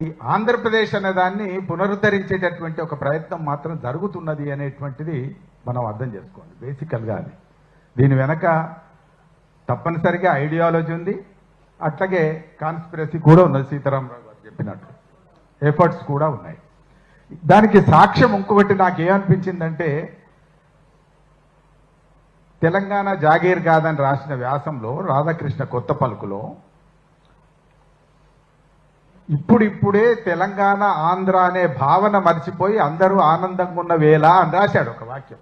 ఈ ఆంధ్రప్రదేశ్ అనే దాన్ని పునరుద్ధరించేటటువంటి ఒక ప్రయత్నం మాత్రం జరుగుతున్నది అనేటువంటిది మనం అర్థం చేసుకోండి బేసికల్గా అది. దీని వెనక తప్పనిసరిగా ఐడియాలజీ ఉంది అట్లాగే కాన్స్పిరసీ కూడా ఉన్నది సీతారామరావు గారు చెప్పినట్టు. ఎఫర్ట్స్ కూడా ఉన్నాయి. దానికి సాక్ష్యం ఇంకొకటి నాకు ఏమనిపించిందంటే తెలంగాణ జాగీర్ కాదని రాసిన వ్యాసంలో రాధాకృష్ణ కొత్త పలుకులో ఇప్పుడిప్పుడే తెలంగాణ ఆంధ్ర అనే భావన మర్చిపోయి అందరూ ఆనందంగా ఉన్న వేళ అని రాశాడు ఒక వాక్యం.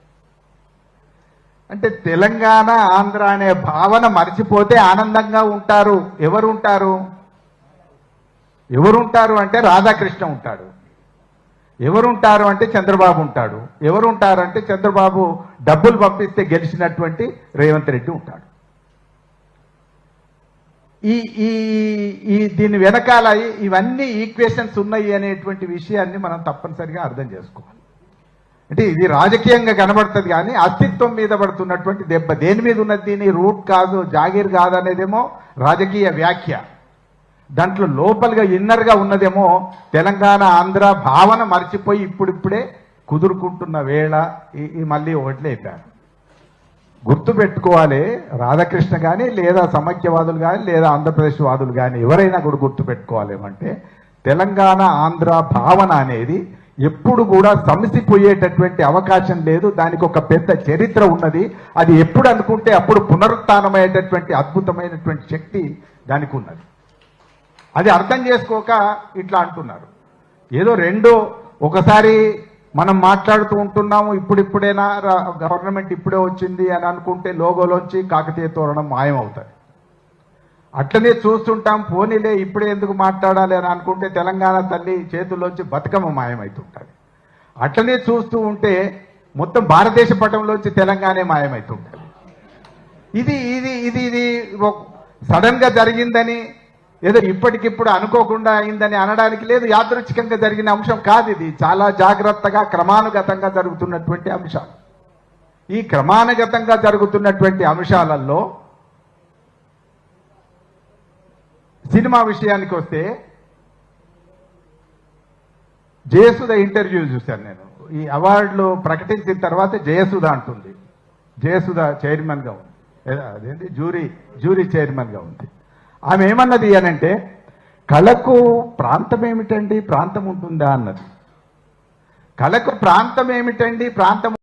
అంటే తెలంగాణ ఆంధ్ర అనే భావన మర్చిపోతే ఆనందంగా ఉంటారు. ఎవరు ఉంటారు ఎవరుంటారు అంటే రాధాకృష్ణ ఉంటాడు. ఎవరుంటారు అంటే చంద్రబాబు ఉంటాడు. ఎవరుంటారు అంటే చంద్రబాబు డబ్బులు పంపిస్తే గెలిచినటువంటి రేవంత్ రెడ్డి ఉంటాడు. ఈ ఈ ఈ దీని వెనకాల ఇవన్నీ ఈక్వేషన్స్ ఉన్నాయి అనేటువంటి విషయాన్ని మనం తప్పనిసరిగా అర్థం చేసుకోవాలి. అంటే ఇది రాజకీయంగా కనబడుతుంది కానీ అస్తిత్వం మీద పడుతున్నటువంటి దెబ్బ. దేని మీద ఉన్నది దీని? రూట్ కాదు జాగీర్ కాదు అనేదేమో రాజకీయ వ్యాఖ్య. దాంట్లో లోపలిగా ఇన్నర్గా ఉన్నదేమో తెలంగాణ ఆంధ్ర భావన మర్చిపోయి ఇప్పుడిప్పుడే కుదురుకుంటున్న వేళ. ఈ- మళ్ళీ మళ్ళీ ఓట్లేపారు. గుర్తు పెట్టుకోవాలి రాధాకృష్ణ కానీ లేదా సమైక్యవాదులు కానీ లేదా ఆంధ్రప్రదేశ్ వాదులు కానీ ఎవరైనా కూడా గుర్తు పెట్టుకోవాలి ఏమంటే తెలంగాణ ఆంధ్ర భావన అనేది ఎప్పుడు కూడా సమసిపోయేటటువంటి అవకాశం లేదు. దానికి ఒక పెద్ద చరిత్ర ఉన్నది. అది ఎప్పుడు అనుకుంటే అప్పుడు పునరుత్నమయ్యేటటువంటి అద్భుతమైనటువంటి శక్తి దానికి ఉన్నది. అది అర్థం చేసుకోక ఇట్లా అంటున్నారు. ఏదో రెండో ఒకసారి మనం మాట్లాడుతూ ఉంటున్నాము ఇప్పుడిప్పుడైనా? గవర్నమెంట్ ఇప్పుడే వచ్చింది అని అనుకుంటే లోగోలోంచి కాకతీయ తోరణం మాయమవుతుంది అట్లనే చూస్తుంటాం పోనీలే ఇప్పుడే ఎందుకు మాట్లాడాలి అని అనుకుంటే తెలంగాణ తల్లి చేతుల్లోంచి బతుకమ్మ మాయమవుతుంటుంది అట్లనే చూస్తూ ఉంటే మొత్తం భారతదేశ పటంలోంచి తెలంగాణ మాయమవుతుంటుంది ఇది ఇది ఇది ఇది సడన్గా జరిగిందని ఏదో ఇప్పటికిప్పుడు అనుకోకుండా అయిందని అనడానికి లేదు యాదృచ్ఛికంగా జరిగిన అంశం కాదు ఇది. చాలా జాగ్రత్తగా క్రమానుగతంగా జరుగుతున్నటువంటి అంశాలు ఈ క్రమానుగతంగా జరుగుతున్నటువంటి అంశాలలో సినిమా విషయానికి వస్తే జయసుధ ఇంటర్వ్యూ చూశాను నేను. ఈ అవార్డులు ప్రకటించిన తర్వాత జయసుధ అంటుంది. జయసుధ చైర్మన్గా ఉంది. అదేంటి? జూరీ జూరీ చైర్మన్గా ఉంది. ఆమె ఏమన్నది అనంటే కళకు ప్రాంతం ఏమిటండి ప్రాంతం ఉంటుందా? అన్నది. కళకు ప్రాంతం ఏమిటండి ప్రాంతం